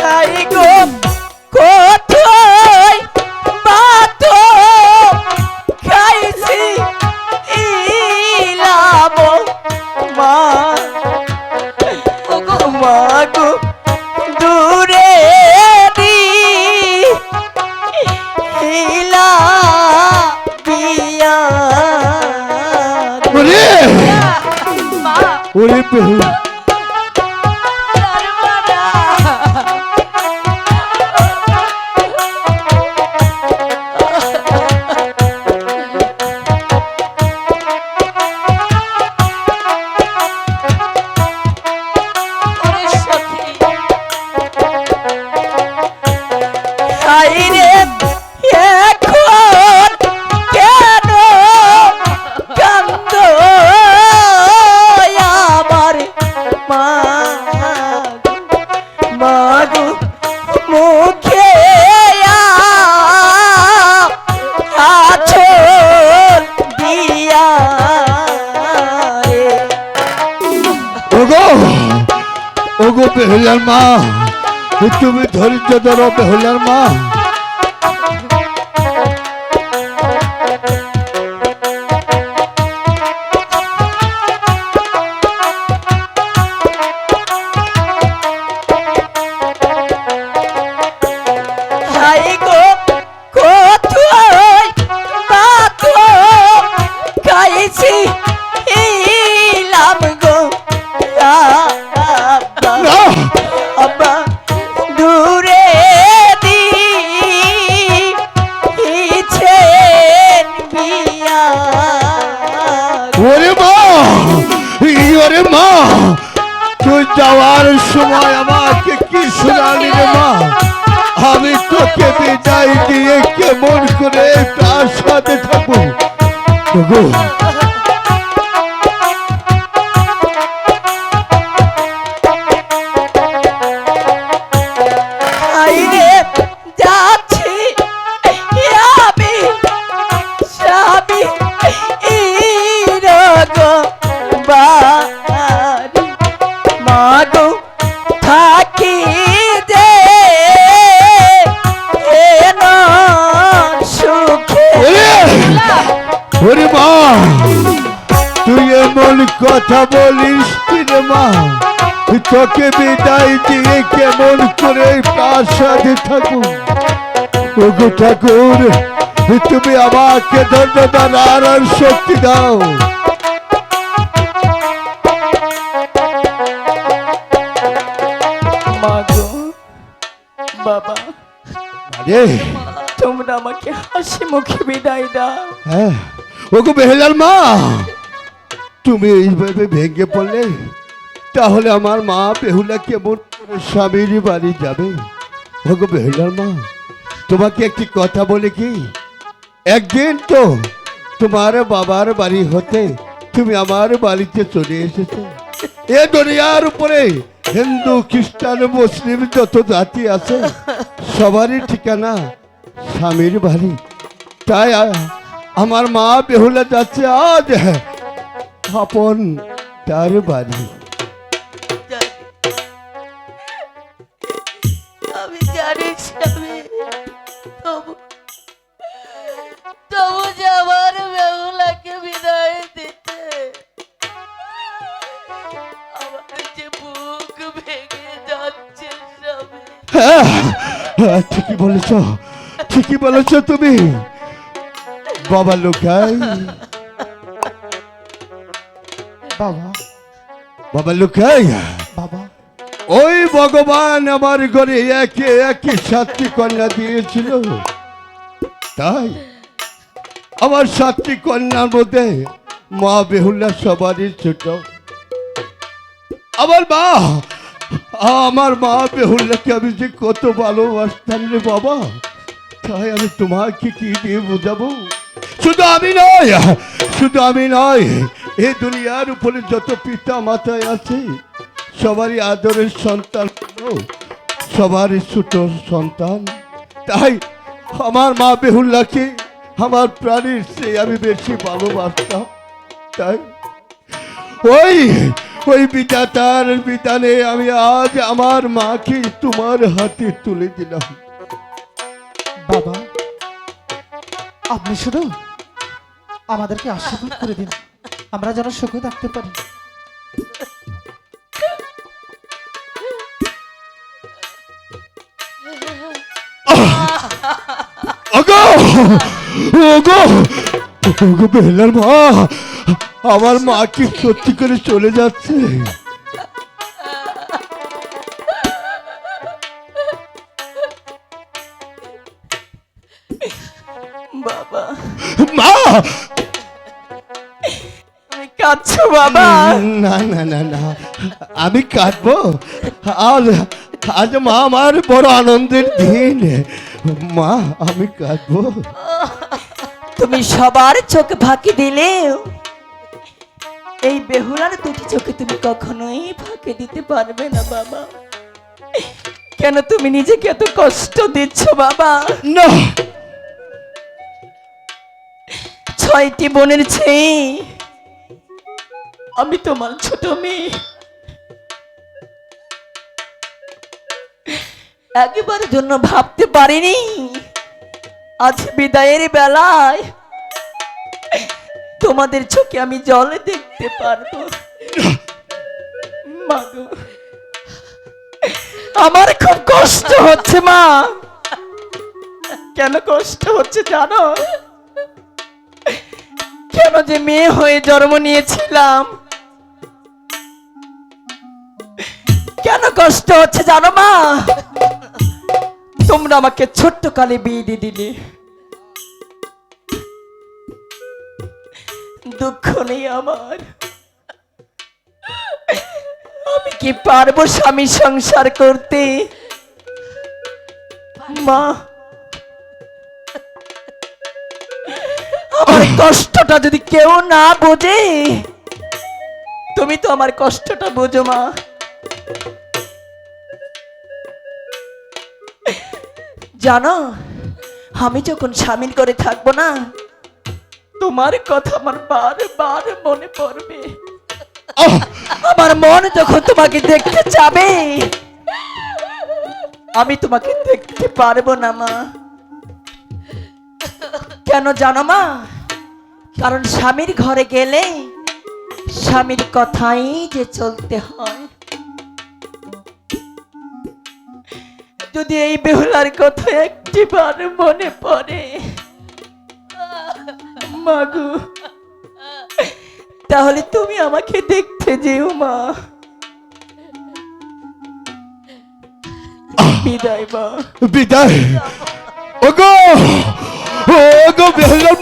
High গো। মাগো মুখে আছো দিয়া ওগো ওগো বেহুলার মা তুমি ধৈর্য ধরো বেহুলার মা। যাওয়ার সময় আমাকে কি শোনালি রে মা? আমি তোকে বিদায় দিয়ে কেমন করে তার সাথে থাকব যাচ্ছি এমন কথা বলিস মা? তোকে বিদায় দিয়ে কেমন করে তার সাথে থাকুন ওগো ঠাকুর তুমি আমাকে দান আর শক্তি দাও। বাবা তোমরা আমাকে হাসি মুখে বিদায় দাও। হ্যাঁ ওগো বেহেলার মা। তুমি এইভাবে ভেঙে পড়লে, তাহলে আমার মা বেহুলা কেমন স্বামীর বাড়ি যাবে? ওগো বেহুলার মা, তোমাকে একটি কথা বলে কি? একদিন তো তোমার বাবার বাড়ি হতে তুমি আমার বাড়িতে চলে এসেছ। এ দুনিয়ার উপরে হিন্দু, খ্রিস্টান, মুসলিম যত জাতি আছে, সবারই ঠিকানা স্বামীর বাড়ি। তাই আমার মা বেহুলা যাচ্ছে আজ আপন তার বাড়ি। আমি জানি স্বামী তবু তবু যে আমার বেহুলাকে বিদায় দিতে। আমার যে বুক ভেঙে যাচ্ছে স্বামী হ্যাঁ, হ্যাঁ, ঠিকই বলেছ ঠিকই বলেছ তুমি। বাবা লোকাই বাবা। বাবা লোকাই বাবা। ওই ভগবান আমার ঘরে একে একে সাতটি কন্যা দিয়েছিল। তাই আমার সাতটি কন্যার মধ্যে মা বেহুল্লা সবারই ছোট। আমার মা আমার মা বেহুল্লাকে আমি যে কত ভালোবাসতাম রে বাবা তাই আমি তোমাকে কি দিয়ে বোঝাবো? শুধু আমি নয় শুধু আমি নয় এই দুনিয়ার উপরে যত পিতা মাতায় আছে, সবারই আদরের সন্তান সবারই ছোট সন্তান। তাই আমার মা বেহুল্লাকে, আমার প্রাণীর চেয়ে আমি বেশি ভালোবাসতাম। তাই ওই ওই বিধাতার বিধানে আমি আজ আমার মাকে তোমার হাতে তুলে দিলাম। বাবা, আপনি শুধু আমাদেরকে আশীর্বাদ করে দিন। আমরা যেন সুখে থাকতে পারি। ওগো ওগো! ওগো বেহলার মা! আমার মা কি সত্যি করে চলে যাচ্ছে? বাবা। মা! কাঁদছো বাবা। না না না না। আমি কাঁদবো? আজ আজ মা আমার বড় আনন্দের দিন। মা আমি কাঁদবো। তুমি সবার চোখ ফাঁকি দিলেও এই বেহুলার দুটি চোখে তুমি কখনোই ফাঁকি দিতে পারবে না বাবা। কেন তুমি নিজেকে এত কষ্ট দিচ্ছ বাবা? না। ছয়টি বোনের চেয়ে আমি তোমার ছোট মেয়ে। একবার জন্য ভাবতে পারিনি। আজ বিদায়ের বেলায় তোমাদের চোখে আমি জলে দেখতে পারব। আমার খুব কষ্ট হচ্ছে, মা। কেন কষ্ট হচ্ছে জানো? কেন যে মেয়ে হয়ে জন্ম নিয়েছিলাম? কষ্ট হচ্ছে, জানো মা? তোমরা আমাকে ছোট্ট কালে বিয়ে দিয়ে দিলে। দুঃখ নেই আমার। আমি কি পারব স্বামী সংসার করতে? মা, আমার কষ্টটা যদি কেউ না বোঝে, তুমি তো আমার কষ্টটা বোঝো মা। জানো আমি যখন স্বামীর করে থাকব না তোমার কথা আমার বারবার মনে পড়বে। আমার মন যখন তোমাকে দেখতে যাবে আমি তোমাকে দেখতে পারব না মা। কেন জানো মা? কারণ স্বামীর ঘরে গেলে স্বামীর কথাই যে চলতে হয়। যদি এই বেহুলার কথা একটিবার মনে পড়ে, মাগু, তাহলে তুমি আমাকে দেখতে যেও, মা। বিদায় মা। বিদায়। ওগো! ওগো, বেহলার